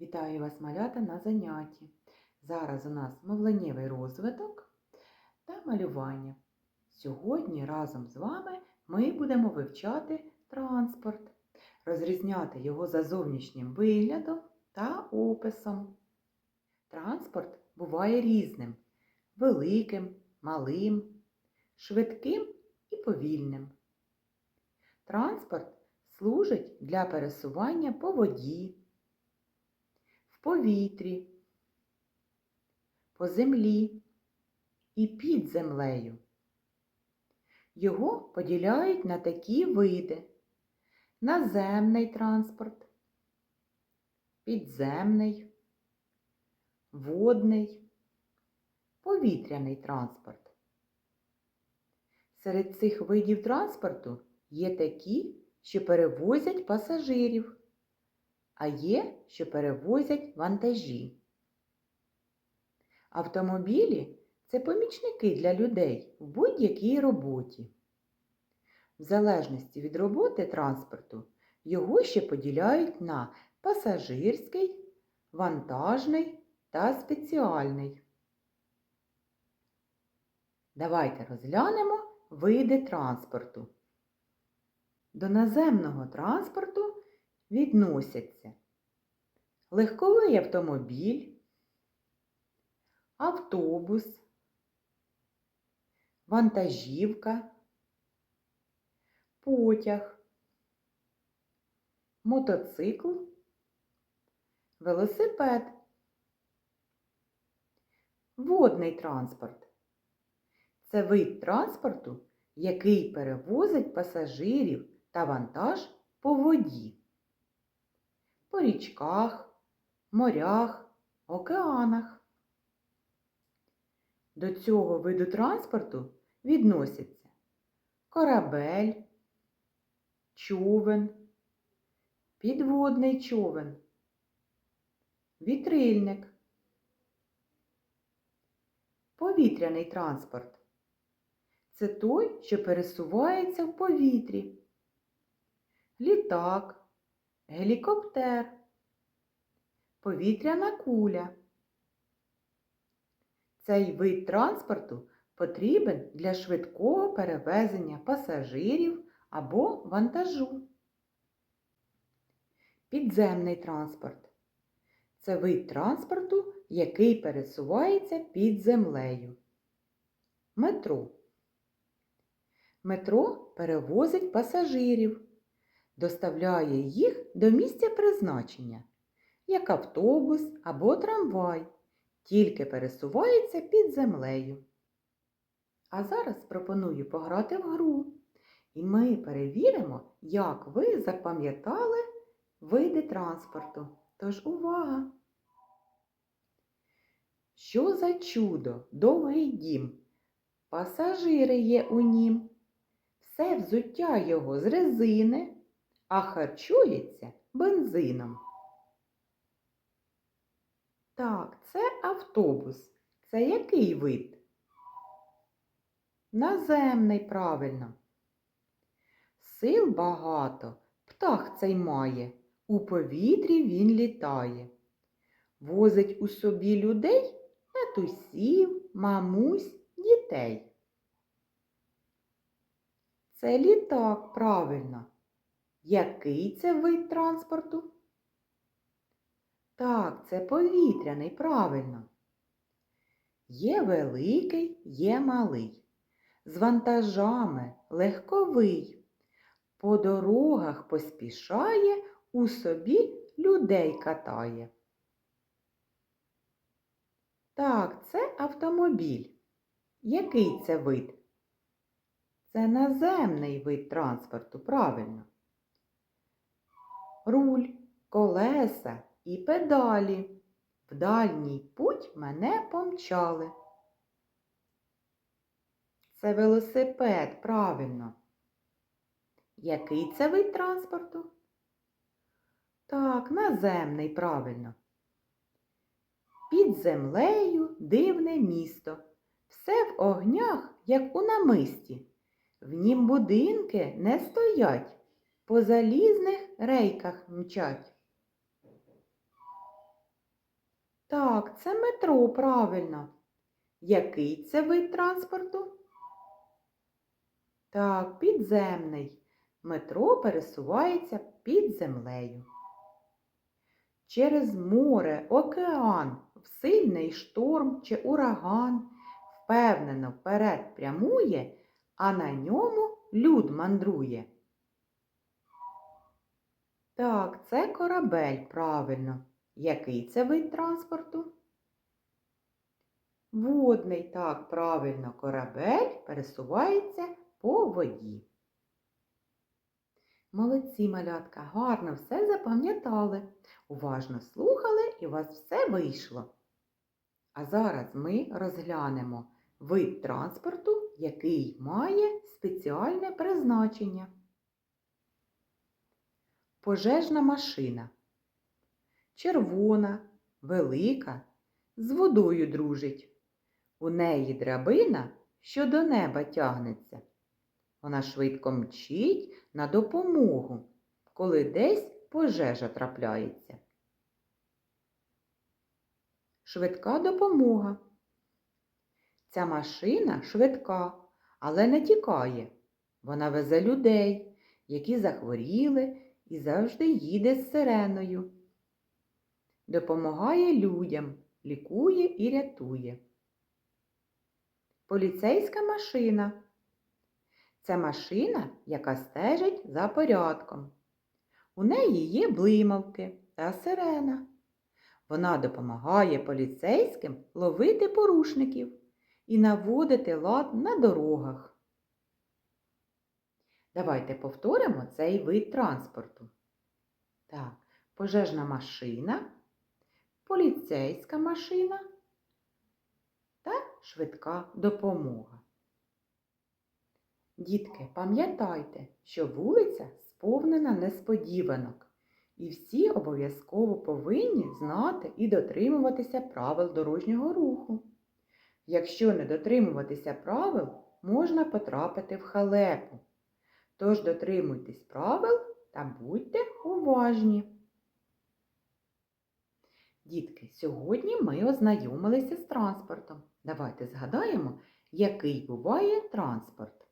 Вітаю вас, малята, на занятті. Зараз у нас мовленнєвий розвиток та малювання. Сьогодні разом з вами ми будемо вивчати транспорт, розрізняти його за зовнішнім виглядом та описом. Транспорт буває різним великим, малим, швидким і повільним. Транспорт служить для пересування по воді повітрі, по землі і під землею. Його поділяють на такі види наземний транспорт, підземний, водний, повітряний транспорт. Серед цих видів транспорту є такі, що перевозять пасажирів а є, що перевозять вантажі. Автомобілі це помічники для людей в будь-якій роботі. В залежності від роботи транспорту його ще поділяють на пасажирський, вантажний та спеціальний. Давайте розглянемо види транспорту. До наземного транспорту відносяться легковий автомобіль, автобус, вантажівка, потяг, мотоцикл, велосипед, водний транспорт. Це вид транспорту, який перевозить пасажирів та вантаж по воді по річках, морях, океанах. До цього виду транспорту відносяться корабель, човен, підводний човен, вітрильник, повітряний транспорт. Це той, що пересувається в повітрі, літак, гелікоптер, повітряна куля. Цей вид транспорту потрібен для швидкого перевезення пасажирів або вантажу. Підземний транспорт це вид транспорту, який пересувається під землею. Метро. Метро перевозить пасажирів доставляє їх до місця призначення, як автобус або трамвай, тільки пересувається під землею. А зараз пропоную пограти в гру, і ми перевіримо, як ви запам'ятали види транспорту. Тож увага! Що за чудо, довгий дім? Пасажири є у нім. Все взуття його з резини, а харчується бензином. Так, це автобус. Це який вид? Наземний, правильно. Сил багато, птах цей має, у повітрі він літає. Возить у собі людей, татусів, мамусь, дітей. Це літак, правильно. Який це вид транспорту? Так, це повітряний, правильно. Є великий, є малий. З вантажами легковий. По дорогах поспішає, у собі людей катає. Так, це автомобіль. Який це вид? Це наземний вид транспорту, правильно руль, колеса і педалі. В дальній путь мене помчали. Це велосипед, правильно. Який це вид транспорту? Так, наземний, правильно. Під землею дивне місто. Все в огнях, як у намисті. В нім будинки не стоять по залізних рейках мчать. Так, це метро, правильно. Який це вид транспорту? Так, підземний. Метро пересувається під землею. Через море, океан, в сильний шторм чи ураган впевнено вперед прямує, а на ньому люд мандрує. Так, це корабель, правильно. Який це вид транспорту? Водний, так, правильно, корабель пересувається по воді. Молодці, малятка, гарно все запам'ятали, уважно слухали і у вас все вийшло. А зараз ми розглянемо вид транспорту, який має спеціальне призначення. Пожежна машина. Червона, велика, з водою дружить. У неї драбина, що до неба тягнеться. Вона швидко мчить на допомогу, коли десь пожежа трапляється. Швидка допомога. Ця машина швидка, але не тікає. Вона везе людей, які захворіли і завжди їде з сиреною. Допомагає людям, лікує і рятує. Поліцейська машина. Це машина, яка стежить за порядком. У неї є блимавки та сирена. Вона допомагає поліцейським ловити порушників і наводити лад на дорогах. Давайте повторимо цей вид транспорту. Так, пожежна машина, поліцейська машина та швидка допомога. Дітки, пам'ятайте, що вулиця сповнена несподіванок, і всі обов'язково повинні знати і дотримуватися правил дорожнього руху. Якщо не дотримуватися правил, можна потрапити в халепу. Тож дотримуйтесь правил та будьте уважні. Дітки, сьогодні ми ознайомилися з транспортом. Давайте згадаємо, який буває транспорт.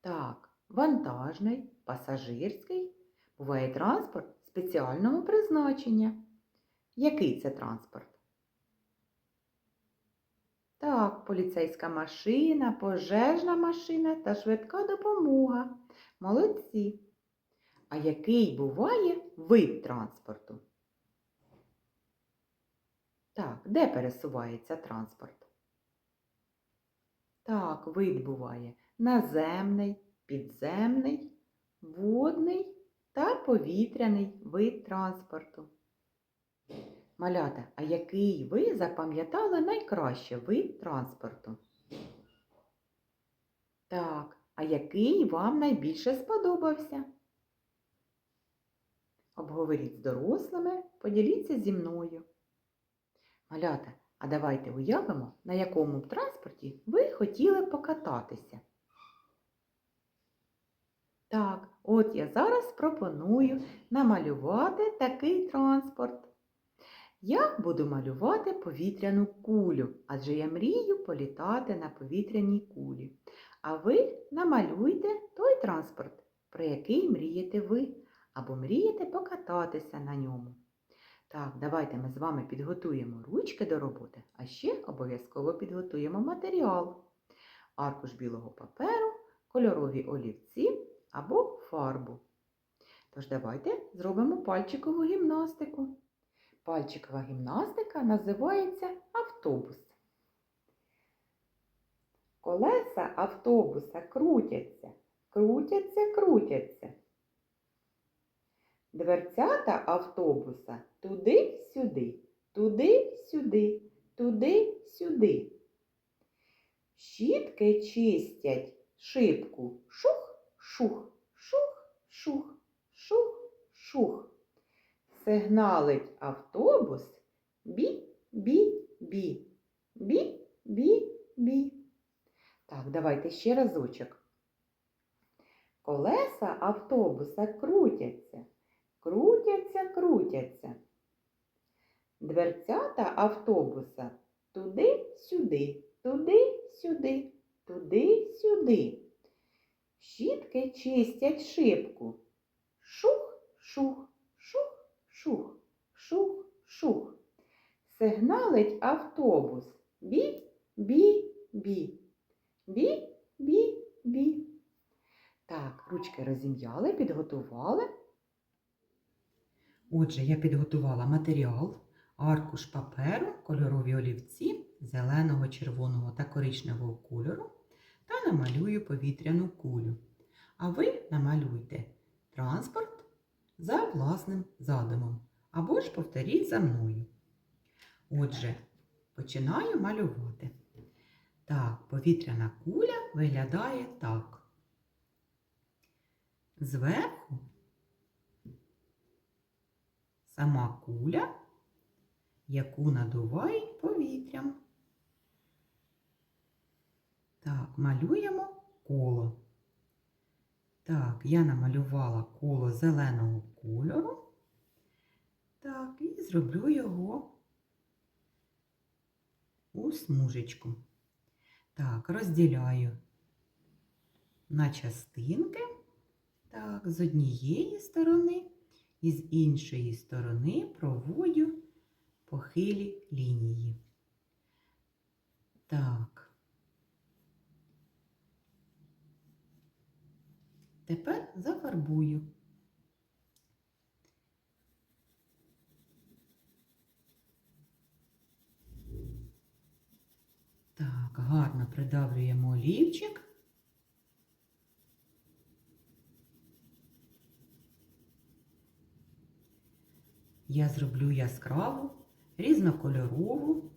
Так, вантажний, пасажирський. Буває транспорт спеціального призначення. Який це транспорт? Так, поліцейська машина, пожежна машина та швидка допомога. Молодці. А який буває вид транспорту? Так, де пересувається транспорт? Так, вид буває наземний, підземний, водний та повітряний вид транспорту. Малята, а який ви запам'ятали найкраще вид транспорту? Так, а який вам найбільше сподобався? Обговоріть з дорослими, поділіться зі мною. Малята, а давайте уявимо, на якому б транспорті ви хотіли покататися. Так, от я зараз пропоную намалювати такий транспорт. Я буду малювати повітряну кулю, адже я мрію політати на повітряній кулі. А ви намалюйте той транспорт, про який мрієте ви, або мрієте покататися на ньому. Так, давайте ми з вами підготуємо ручки до роботи, а ще обов'язково підготуємо матеріал. Аркуш білого паперу, кольорові олівці або фарбу. Тож давайте зробимо пальчикову гімнастику. Пальчикова гімнастика називається автобус. Колеса автобуса крутяться, крутяться, крутяться. Дверцята автобуса туди-сюди, туди-сюди, туди-сюди. Щітки чистять шибку шух, шух, шух, шух, шух, шух. Сигналить автобус бі-бі-бі, бі-бі-бі. Так, давайте ще разочок. Колеса автобуса крутяться, крутяться, крутяться. Дверцята автобуса туди-сюди, туди-сюди, туди-сюди. Щітки чистять шибку. Шух, шух, шух, шух. Сигналить автобус. Бі, бі, бі. Бі, бі, бі. Так, ручки розім'яли, підготували. Отже, я підготувала матеріал, аркуш паперу, кольорові олівці зеленого, червоного та коричневого кольору та намалюю повітряну кулю. А ви намалюйте транспорт за власним задумом. Або ж повторіть за мною. Отже, починаю малювати. Так, повітряна куля виглядає так. Зверху сама куля, яку надувають повітрям. Так, малюємо коло. Так, я намалювала коло зеленого кольору. Так, і зроблю його у смужечку. Так, розділяю на частинки. Так, з однієї сторони і з іншої сторони проводю похилі лінії. Так. Тепер зафарбую. Так, гарно придавлюємо олівчик. Я зроблю яскраву, різнокольорову.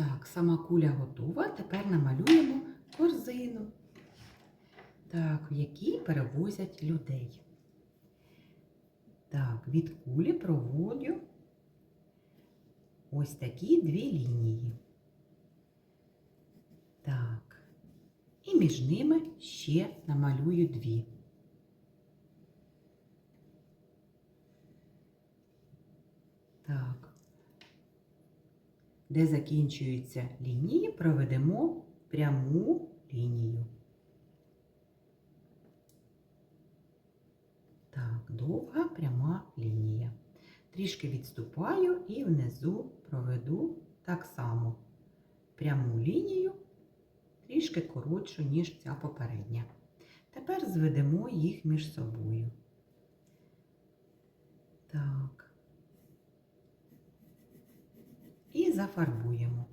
Так. Так, сама куля готова. Тепер намалюємо корзину, так, в якій перевозять людей. Так, від кулі проводю ось такі дві лінії. Так, і між ними ще намалюю дві. Так. Де закінчуються лінії, проведемо пряму лінію. Так, довга пряма лінія. Трішки відступаю і внизу проведу так само пряму лінію, трішки коротшу, ніж ця попередня. Тепер зведемо їх між собою. Так. І зафарбуємо.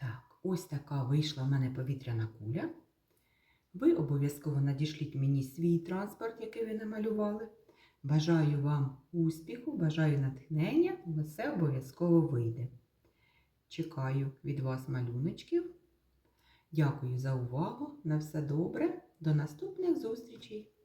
Так, ось така вийшла в мене повітряна куля. Ви обов'язково надішліть мені свій транспорт, який ви намалювали. Бажаю вам успіху, бажаю натхнення, все обов'язково вийде. Чекаю від вас малюночків. Дякую за увагу. На все добре. До наступних зустрічей!